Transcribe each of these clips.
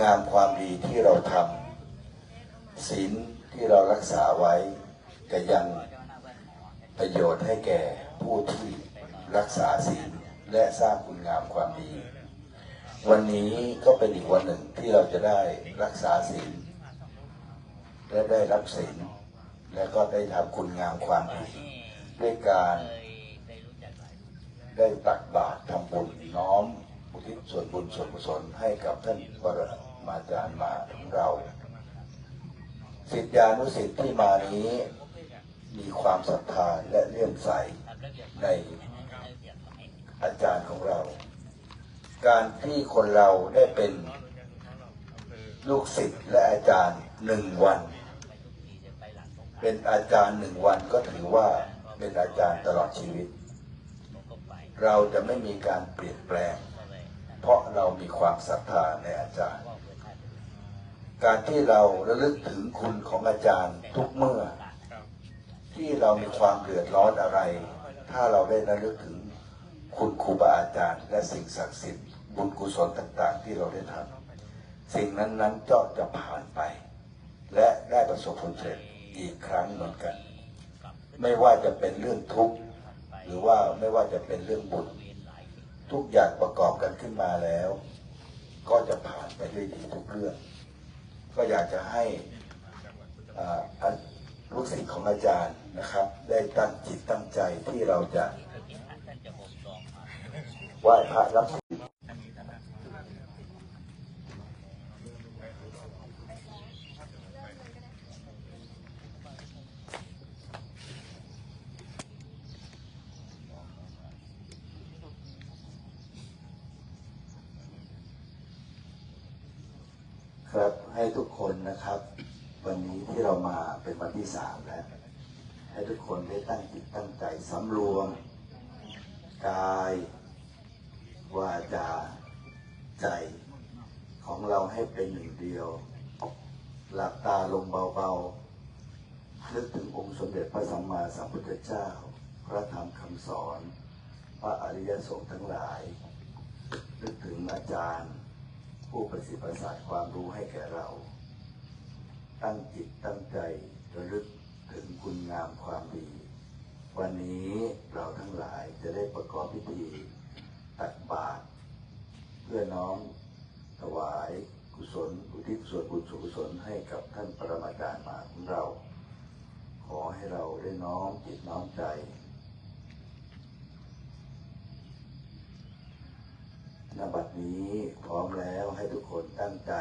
งามความดีที่เราทำศีลที่เรารักษาไว้จะยังประโยชน์ให้แก่ผู้ที่รักษาศีลและสร้างคุณงามความดี วันนี้ก็เป็นอีกวันหนึ่งที่เราจะได้รักษาศีลและได้รับศีลและก็ได้ทำคุณงามความดีด้วยการได้ตักบาตรทำบุญน้อมอุทิศส่วนบุญส่วนกุศลให้กับท่านปร มาจารย์มาของเราสิทธิานุสิทธิ์ที่มานี้มีความศรัทธาและเลื่อมใสในอาจารย์ของเรา การที่คนเราได้เป็นลูกศิษย์และอาจารย์หนึ่งวัน เป็นอาจารย์หนึ่งวันก็ถือว่าเป็นอาจารย์ตลอดชีวิต เราจะไม่มีการเปลี่ยนแปลง เพราะเรามีความศรัทธาในอาจารย์ การที่เราระลึกถึงคุณของอาจารย์ทุกเมื่อ ที่เรามีความเดือดร้อนอะไร ถ้าเราได้ระลึกถึงคุณครูบาอาจารย์ และสิ่งศักดิ์สิทธิ์บุญกุศลต่างๆ ที่เราได้ทำสิ่งนั้นๆก็จะผ่านไป และได้ประสบผลสำเร็จอีกครั้งเหมือนกัน ไม่ว่าจะเป็นเรื่องทุกข์หรือว่าไม่ว่าจะเป็นเรื่องบุญทุกอย่างประกอบกันขึ้นมาแล้ว ก็จะผ่านไปด้วยดีทุกเรื่อง ก็อยากจะให้ลูกศิษย์ของอาจารย์นะครับ ได้ตั้งจิตตั้งใจที่เราจะไหว้พระครับให้ทุกค นะครับ วันนี้ที่เรามาเป็นวันที่สามแล้ว ให้ทุกคนได้ตั้งจิตตั้งใจสำรวม กายวาจาใจของเราให้เป็นหนึ่งเดียว หลับตาลงเบาๆนึกถึงองค์สมเด็จพระสัมมาสัมพุทธเจ้า พระธรรมคำสอน พระอริยสงฆ์ทั้งหลาย นึกถึงอาจารย์ ผู้ประสิทธิ์ประสาทความรู้ให้แก่เรา ตั้งจิตตั้งใจระลึกถึงคุณงามความดี วันนี้เราทั้งหลายจะได้ประกอบพิธีตักบาตรเพื่อน้อมถวายกุศลอุทิศส่วนบุญส่วนกุศลให้กับท่านปรมาจารย์มาของเรา ขอให้เราได้น้อมจิตน้อมใจณบัดนี้พร้อมแล้วให้ทุกคนตั้งใจ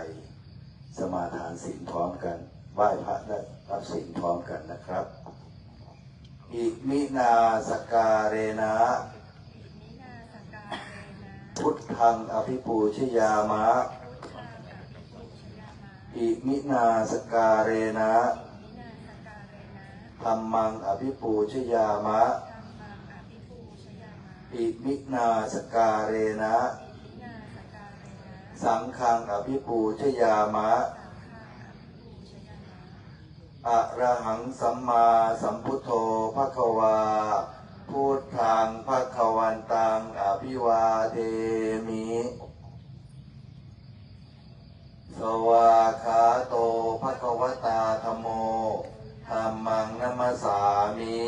สมาทานศีลพร้อมกัน ไหว้พระและรับศีลพร้อมกันนะครับ อิมินาสการเรนะ พุทธังอภิปูชยามะ อิมินาสการเรนะธรรมังอภิปูชยามะ อิมินาสการเรนะ สังฆังอภิปูชยามะ อะระหังสัมมาสัมพุทโธภะคะวาพุทธังภะคะวันตังอภิวาเทมิ สวาขาโตภะคะวตาธโมธรรมังนัมสามิ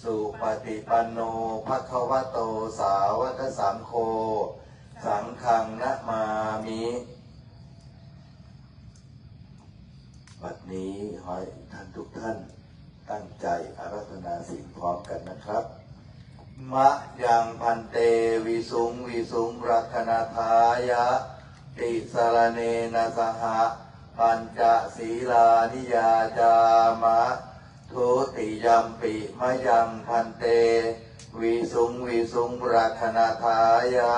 สุปฏิปันโนภะคะวโตสาวกสังโฆ สังฆังนะมามิ บัดนี้ขอให้ท่านทุกท่านตั้งใจอารัธนาสิ่งพร้อมกันนะครับ มะยังพันเตวิสุงวิสุงรักนาทายะ ติสารเนนะสหะปัญจศีลานิยาจามะ ทุติยัมปิมะยังพันเตวิสุงวิสุงรักนาทายะ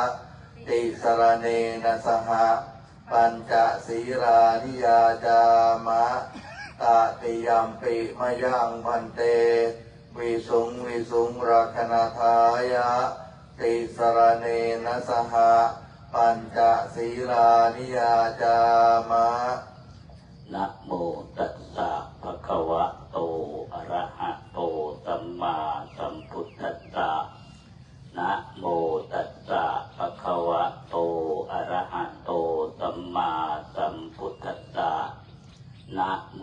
ติสารเนนะสหะ ปัญจศีลานิยาจามะตติยมปิมะยังพันเต วิสุงวิสุงรักนาทายะ ติสรเนนะสหะปัญจศีลานิยาจามะนะโมตัสสะภะคะวะโต อะระหะโต สัมมาสัมพุทธัสสะนะโมตัสสะภะคะวะโตสัม มาสัมพุทธัะนะโม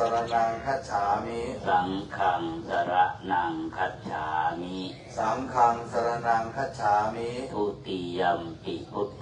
สรนังคัจฉามิ สังฆังสรนังคัจฉามิ สังฆังสรนังคัจฉามิ ทุติยัมปิพุท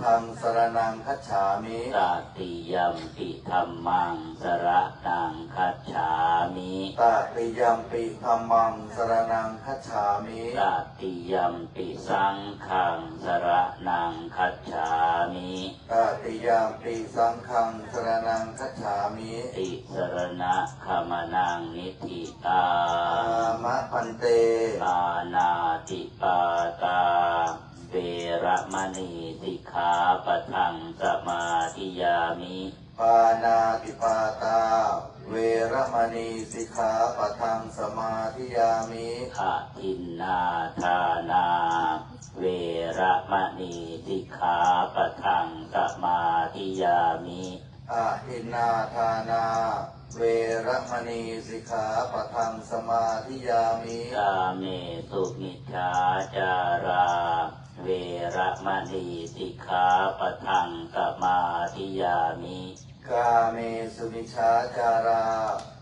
ังสรนังคัจฉามิตติยัมปิธัมมังสรนังคัจฉามิตาติยัมปิธัมมังสรนังคัจฉามิตติยัมปิสังฆังสรนังคัจฉามิตาติยัมปิสังฆังสรนังคัจฉามิติสรณะขมนังนิธิตาอามะพันเตปานาติปาตาเวระมณีสิก ขาปะทังสมาธิยามิปานาติปาตา เวระมณีสิกขาปะทังสมาธิยามิอาทินนาทานา เวระมณีสิกขาปะทังสมาธิยามิอาหินนาทานา เวระมณีสิกขาปะทังสมาธิยามิกาเมสุมิชาจารา เวระมณีสิกขาปะทังสมาธิยามิกาเมสุมิชาจารา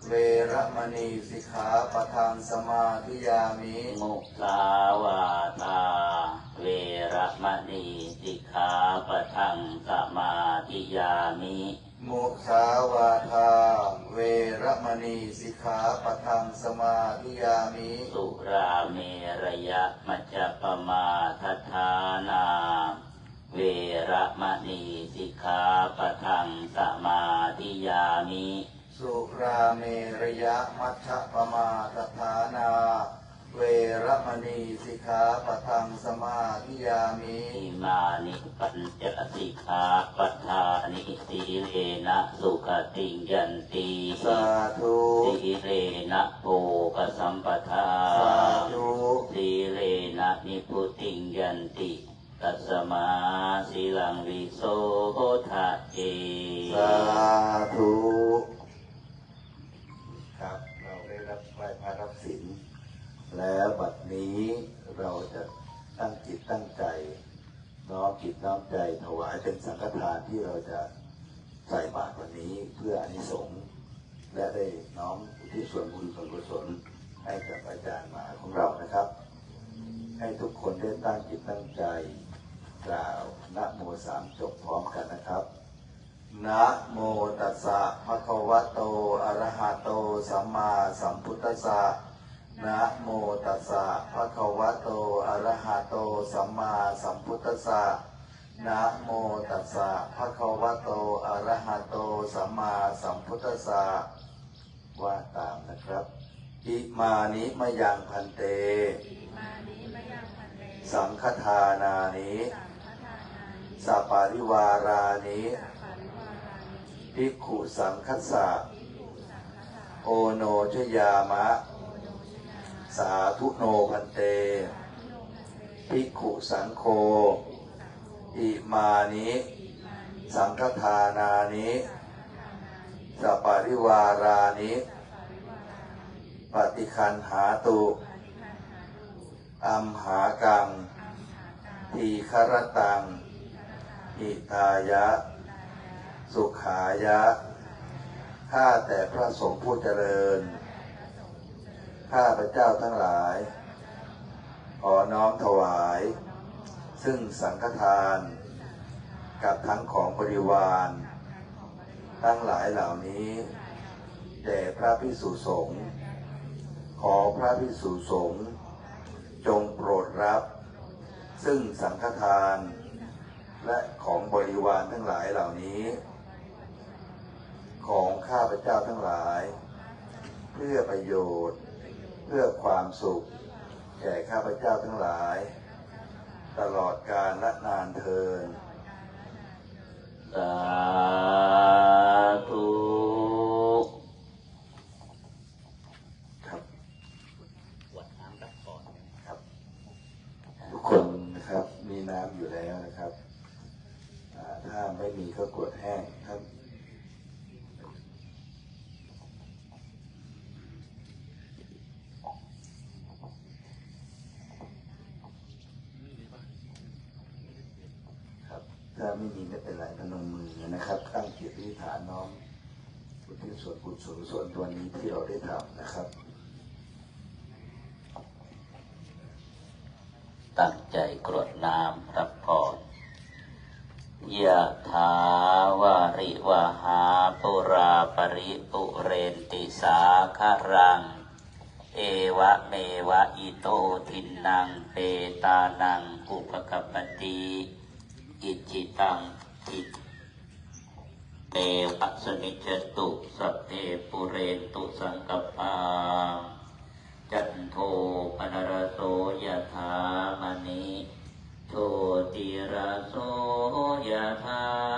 เวระมณีสิกขาปะทังสมาธิยามิ มุสาวาทา เวระมณีสิกขาปะทังสมาธิยามิ มุสาวาทาเวระ มณีสิกขาปะทังสมาธิยามิสุราเมระยะมัจจปมาทัฏฐานา เวระมณีสิกขาปะทังสมาธิยามิ สุราเมระยะมัชฌปมาทฐานา เวระมณีสิกขาปะทังสมาธิยามิ อิมานิปัญจสิกขาปทานิสีเลนะสุขติงยันติสาธุสีเลนะโภกสัมปทาสาธุสีเลนะนิพุติงยันติตัสมาสีลังวิโสทะเอสาธุครับ เราได้รับไหว้พระรับศีล แล้วบัดนี้เราจะตั้งจิตตั้งใจ น้อมจิตน้อมใจถวายเป็นสังฆทานที่เราจะใส่บาตรวันนี้เพื่ออานิสงส์และได้น้อมที่ส่วนบุญส่วนกุศลให้กับอาจารย์หมาของเรานะครับ ให้ทุกคนได้ตั้งจิตตั้งใจ กล่าวนะโมสามจบพร้อมกันนะครับนะโมตัสสะภะคะวะโตอะระหะโตสัมมาสัมพุทธัสสะ นะโมตัสสะภะคะวะโต อะระหะโต สัมมาสัมพุทธัสสะนะโมตัสสะภะคะวะโต อะระหะโต สัมมาสัมพุทธัสสะว่าตามนะครับ อิมานิมะยังพันเตมานิมะยังพันเต สังฆทานานิสังฆทานานิสัปปาริวารานิสัพพะริวารานิภิกขุสังคัสสะภิกขุสังฆทาโอโนชยามะโอโนชยา สาธุโนพันเตพิกขุสังโฆอิมานิ สังฆทานานิสัปาริวารานิ ปฏิคันหาตุอัมหากัง ทีครตังทีฆรตังอิตายะตายะ สุขายะ ข้าแต่พระสงฆ์ผู้เจริญ ข้าพระเจ้าทั้งหลาย ขอน้อมถวาย ซึ่งสังฆทาน กับทั้งของบริวาร ทั้งหลายเหล่านี้ แด่พระพิสุสงฆ์ขอพระพิสุสงฆ์จงโปรดรับ ซึ่งสังฆทาน และของบริวารทั้งหลายเหล่านี้ ของข้าพเจ้าทั้งหลาย เพื่อประโยชน์ พื่อความสุข แก่ข้าพเจ้าทั้งหลาย ตลอดกาลและนานเทินสาธุครับวัดน้ำรับก่อนครับ ทุกคนนะครับมีน้ำอยู่แล้วนะครับ ถ้าไม่มีก็กวดแห้งครับ ครับถ้า ไม่มีไม่เป็นไรพนมมือนะครับ ตั้งจิตอธิษฐานน้อมอุทิศส่วนบุญส่วนตัวนี้ที่เราได้ทำนะครับ ตั้งใจกรวดน้ำรับพรยะถาวาริวหาปุราปริปุเรนติสาคารัง เอวะเมวะอิโตทินังเปตานังอุปกปปติ อิจิตังอิเตวะสนิจตุสัพเพปุเรนตุสังกปาจันโทปนรโสยถามณิโชติระโสยถา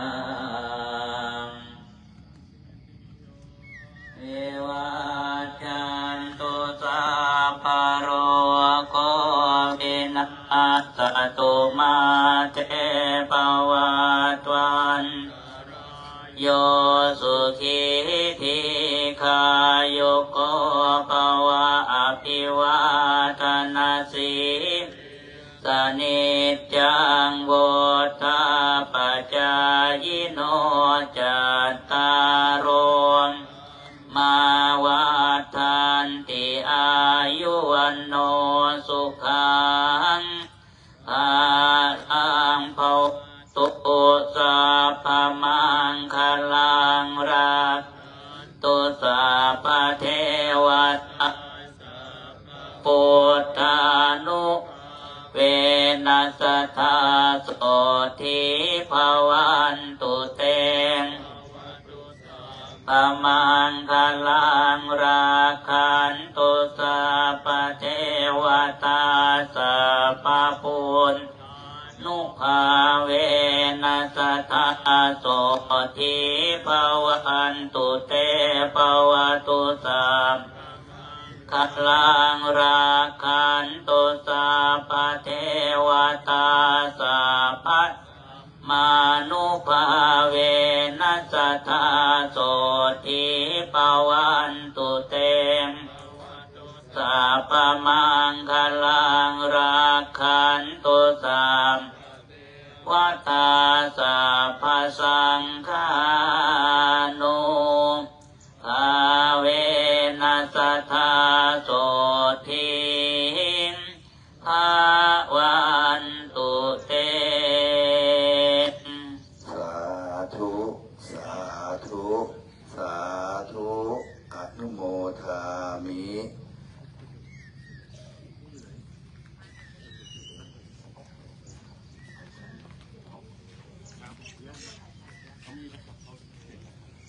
นิจจังโวตาปจายโนจัตตารมมาวัฏันติอายุวันโนสุขังอาลังภวตุสัพพมังคลังรักตุสัพเทวตาปุตต สธาโสทิภวันตุเตงปมังคลังราคันตุสัพเทวตาสัพพพุทธนุภาเวนัสตาโสทิภวันตุเตภวตุสัพคลังราคันตุส วตาสัพพะมานุภาเวนัสธาโสติปวันตุเตมสัพมังคลังราคันตุสามวัตตาสัพพสังฆานุ ภาเวนัสธาโสทิภาวันตุเต สาธุ สาธุ สาธุ อนุโมทามิ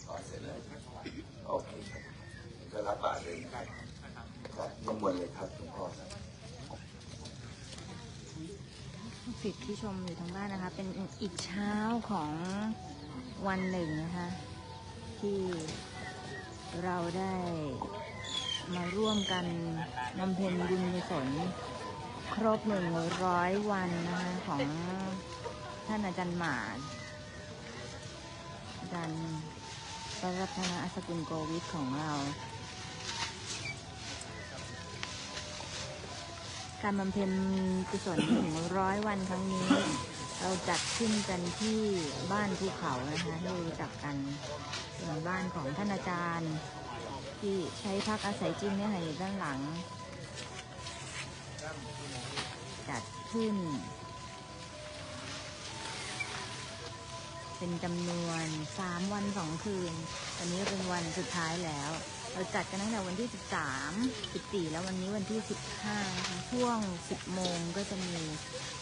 ขอเสร็จแล้วโอเคครับก็รับบาตรเลยนะครับครับนิมนต์เลยครับหลวงพ่อครับ สิทธิ์ที่ชมอยู่ทางบ้านนะคะ เป็นอีกเช้าของวัน หนึ่งนะคะ ที่เราได้มาร่วมกันบำเพ็ญบุญกุศลครบหนึ่งร้อยวันนะคะ ของท่านอาจารย์หมาอาจารย์ประรัตนาอสกุลโกวิทของเรา การบำเพ็ญกุศลหนึ่งร้อยวันครั้งนี้ เราจัดขึ้นกันที่บ้านภูเขานะคะที่รู้จักกันเป็นบ้านของท่านอาจารย์ ที่ใช้พักอาศัยจริงเนี่ยค่ะอยู่ด้านหลัง จัดขึ้น เป็นจำนวนสามวันสองคืนวันนี้เป็นวันสุดท้ายแล้ว เราจัดกันตั้งแต่วันที่ 13 14 แล้ววันนี้วันที่ 15นะคะช่วง 10 โมงก็จะมี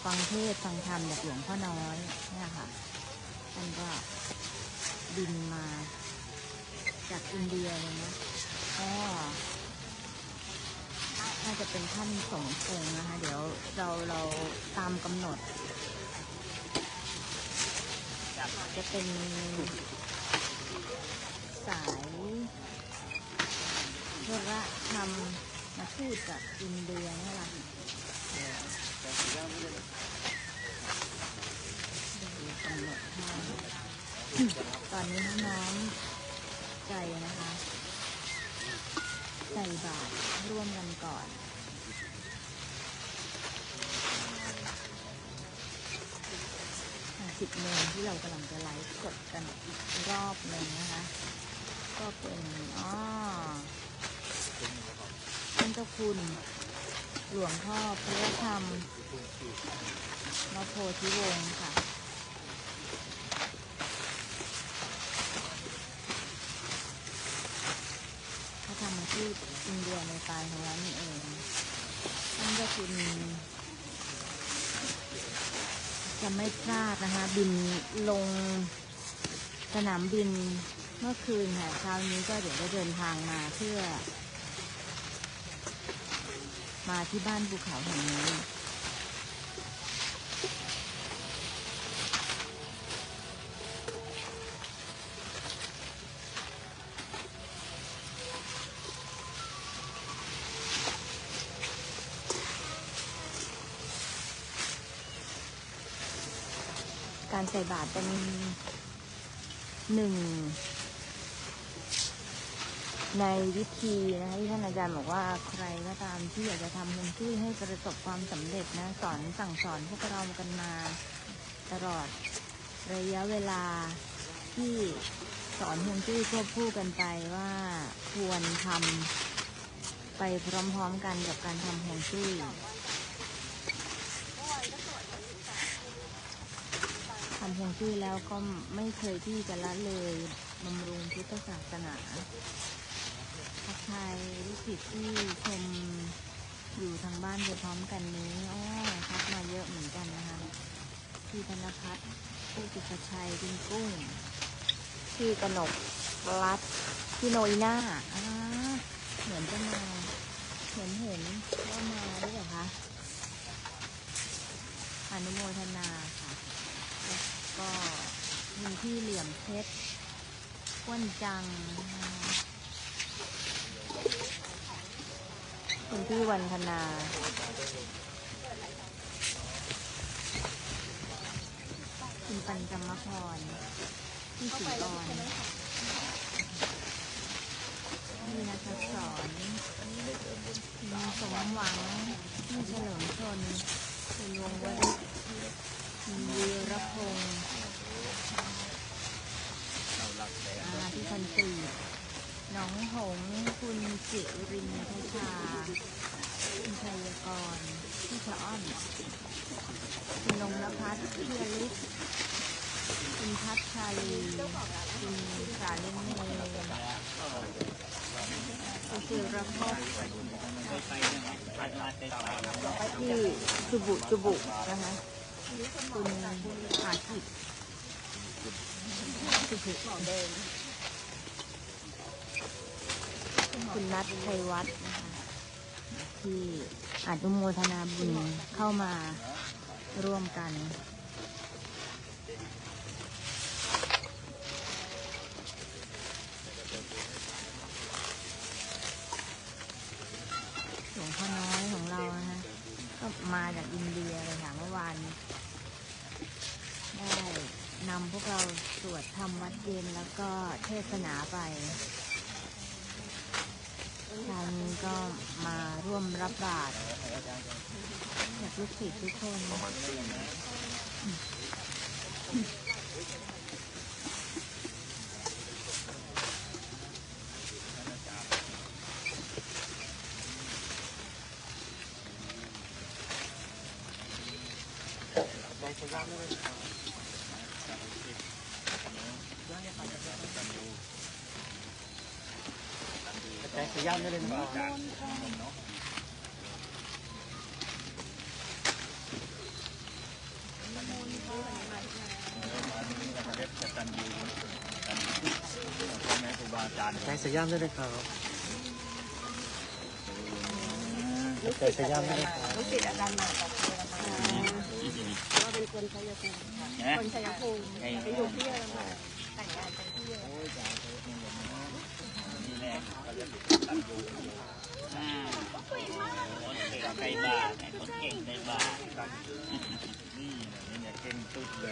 ฟังเทศฟังธรรมจากหลวงพ่อน้อยเนี่ยค่ะท่านก็บินมาจากอินเดียเลยนะก็น่าจะเป็นท่านสมพงษ์นะคะ เดี๋ยวเราเราตามกำหนด จะเป็นสาย โทรธรรมมาพูดกับอินเดียนี่แหละค่ะกำหนดให้ตอนนี้น้องใจนะคะ ใส่บาตรร่วมกันก่อนสิบโมงที่เรากำลังจะไลฟ์สดกันอีกรอบหนึ่งนะคะ ก็เป็นอ๋อ เจ้าคุณ หลวงพ่อพระธรรมมโพธิวงศ์ค่ะพระธรรมที่อินเดียในปลายของเรานี่เองท่านเจ้าคุณจะไม่พลาดนะคะ บินลงสนามบินเมื่อคืนค่ะเช้านี้ก็เดี๋ยวจะเดินทางมาเพื่อ มาที่บ้านภูเขาแห่งนี้ การใส่บาตรเป็นหนึ่ง ในวิธีนะคะที่ท่านอาจารย์บอกว่าใครก็ตามที่อยากจะทำฮวงจุ้ยให้ประสบความสำเร็จนะสอนสั่งสอนพวกเรากันมาตลอดระยะเวลาที่สอนฮวงจุ้ยควบคู่กันไปว่าควรทำไปพร้อมๆกันกับการทำฮวงจุ้ยทำฮวงจุ้ยแล้วก็ไม่เคยที่จะละเลยบำรุงพุทธศาสนา ชัยลูกศิษย์ที่ชมอยู่ทางบ้านไปพร้อมกันนี้อ๋อทักมาเยอะเหมือนกันนะคะพี่ธนพัฒน์พี่จุกชัยคุณกุ้งพี่กนกรัตพี่โนยหน้าอ่าเหมือนจะมาเห็นเห็นว่ามาด้วยเหรอคะอนุโมทนาค่ะแล้วก็มีที่เหลี่ยมเพชรก้วนจังนะ คุณพี่วันธนา คุณปัญจมพรพี่สีกรพี่นัทสอนคุณสมหวังพี่เฉลิมชนคุณวงวริศคุณวีรพงศ์อาพี่พันตีน้องหง คุณจิรินทชาคุณชัยกรพี่ชะอ้อนคุณนงนภัสพี่อลิศคุณพัชชาลีคุณสาลินเมคุณศิรพบพี่จุบุจุบุนะคะคุณอาคิดสุภุ คุณนัทชัยวัฒน์นะคะที่อนุโมทนาบุญเข้ามาร่วมกัน หลวงพ่อน้อยของเรานะคะก็มาจากอินเดียเลยค่ะเมื่อวานได้นำพวกเราสวดทำวัดเย็นแล้วก็เทศนาไป ทางนี้ก็มาร่วมรับบาตรจากลูกศิษย์ทุกคน อ แจ้งขย่ำได้เลยนะครับ แจ้งขย่ำได้เลยครับแจ้งขย่ำได้เลยครับลูกศิษย์อาจารย์ใหม่กับเยอรมันว่าเป็นคนชัยภูมิค่ะคนชัยภูมิไปอยู่ที่เยอรมันแต่งงานกันที่เยอรมันใส่บาตรคนเก่งใส่บาตร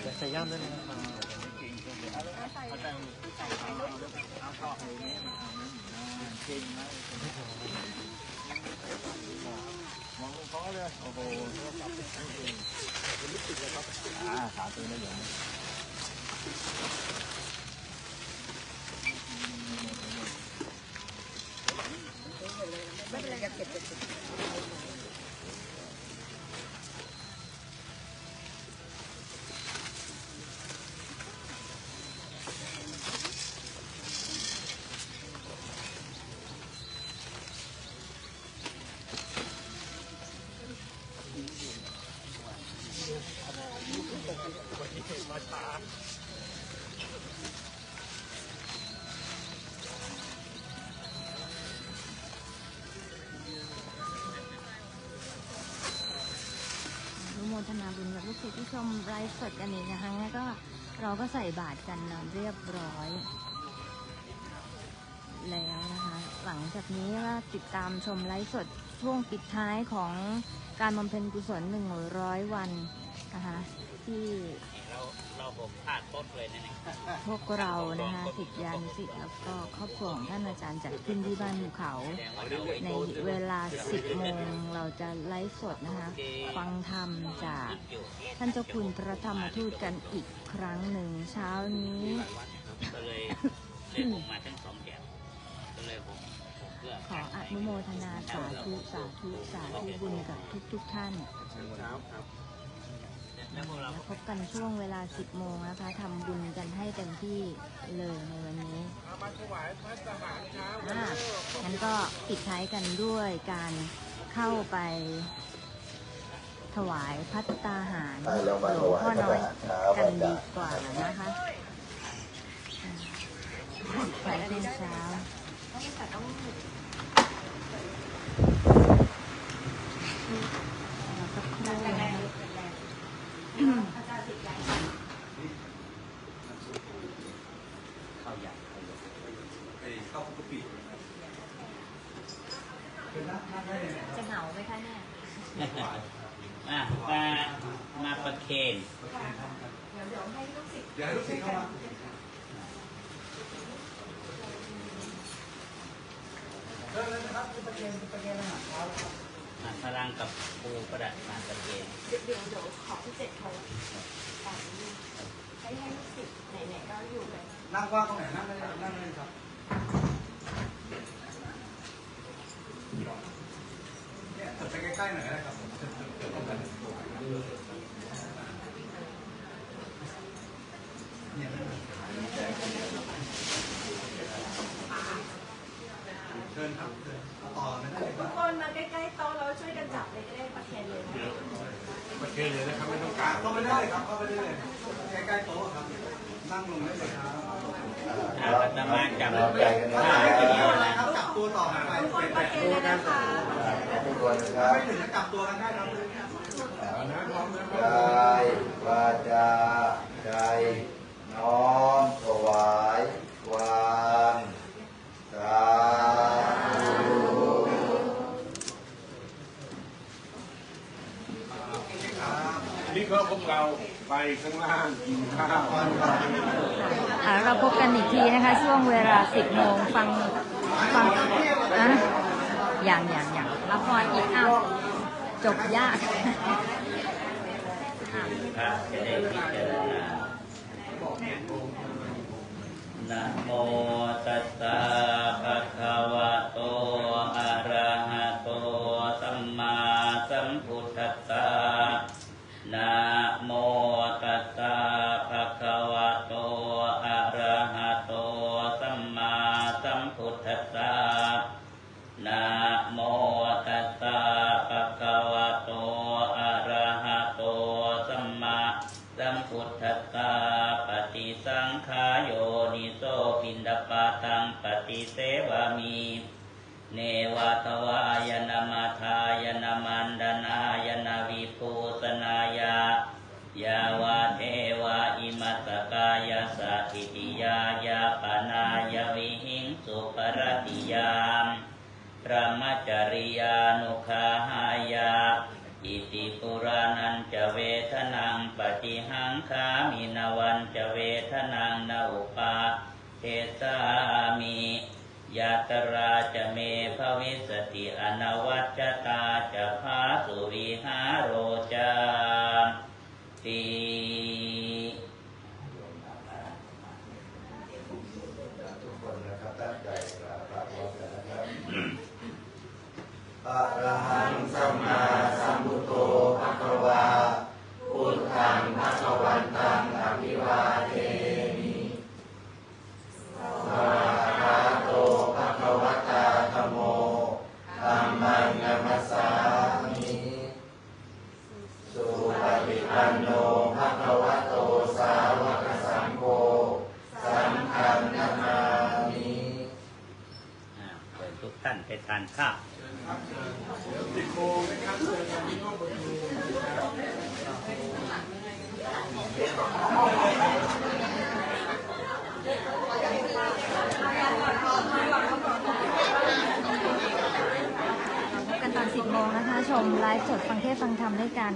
แจ้งขย่ำได้เลยนะครับ ไม่เป็นไรจะเก็บเก็บเก็บ ู่ที่ชมไลฟ์สดกันอีกนะคะแล้วก็เราก็ใส่บาทกันเรียบร้อย แล้วนะคะ หลังจากนี้ก็ติดตามชมไลฟ์สดช่วงปิดท้ายของการบำเพ็ญกุศล 100 วัน นะคะที่เราเราผมพลาดต้นเลยนะเนี่ยพวกเรานะคะสิทธิานุสิทธิ์แล้วก็ครอบครัวของท่านอาจารย์จัดขึ้นที่บ้านภูเขา ในเวลา 10โมงเราจะไลฟ์สดนะคะฟังธรรมจากท่านเจ้าคุณพระธรรมทูตกันอีกครั้งหนึ่งเช้านี้ก็เลยเลยผมมาทั้งสองแถวก็เลยผมผมเพื่อขออนุโมทนาสาธุสาธุสาธุบุญกับทุกๆทท่าน แล้วพวกเราแล้วพบกันช่วงเวลา 10 โมงนะคะทำบุญกันให้เต็มที่เลยในวันนี้อ่างั้นก็ปิดท้ายกันด้วยการเข้าไปถวายพัตตาหารไปเรามาหลถวงวายพ่อน้อยพระทหารเช้ากันดีกว่านะคะอ่าไปช่วงเช้า ต้องแต่ต้อง เราสักครู่ แรง นะ แรง คะ แรงอาจารย์ติดแรง เข้าใหญ่เข้าใหญ่ จะเหงาไหมคะเนี่ย อะมามาประเคน เดี๋ยวเดี๋ยวให้ลูกศิษย์ เดี๋ยวให้ลูกศิษย์เข้ามา มาพลังกับปูประดับมาประเคน เดี๋ยวเดี๋ยวเดี๋ยวขอพิเศษเขาแต่ให้ให้ลูกศิษย์ไหนๆก็อยู่กัน นั่งว่างตรงไหนนั่งได้เลยนั่งได้เลยครับเนี่ยไปใก ล้ๆหน่อยก็ได้ครับเชิญครับเชิญต่อไม่ได้เลยคทุรักคนมาใกล้ๆโต๊ะแล้วช่วยกันจับเลยจะได้ประเคนเลยนะประเคนเลยนะครับไม่ต้องการเข้าไปได้เลยครับเข้าไปได้เลยใกล้ๆโต๊ะครับ นั่งลงได้เลยครับอะอาตมาจับใจกันนะผ้าก็เดียวนะครับจับตัวต่อไปทุกคนประเคนเลยนะคะ ทุกคนนะครับ ตัวกันได้ครับกายวาจาใจน้อมถวายความสาธุนี่ก็พวกเราไปข้างล่างกินข้าวอ่าเราพบกันอีกทีนะคะ ช่วงเวลา 10โมงฟังฟังนะอย่างอย่างอย่างละครอีกอ้าว จบยากพระจะได้พิจารณานะโมตัสสะภะคะวะโต โสปินดปาตังปฏิเสวามี เนวาตวายนามาทายนามันดานายนาวิปุสนายายาวะเทวะอิมัตกายสัตติยายาปนายวิหิงสุปรติยามระมจริยานุคาหายา ติปุรานันจะเวทนังปฏิหังคามินวันจะเวทนังนาอุปาเทสามิยาตราจะเมภวิสติอนวัจตาจะพาสุริหาโรจาติทุกคนนะครับตั้งใจกราบพระพร้อมกันนะครับอะระหังสัมมา วาพุทธังภะคะวันตังอภิวาเทมิสวากขาโตภะคะวะตาธโมธัมมังนมัสสามิสุปฏิปันโนภะคะวะโตสาวกสังโฆสังฆังนามามิเชิญทุกท่านไปทานข้าว พบ กันตอน 10โมงนะคะ ชมไลฟ์สดฟังเทศฟังธรรมด้วยกัน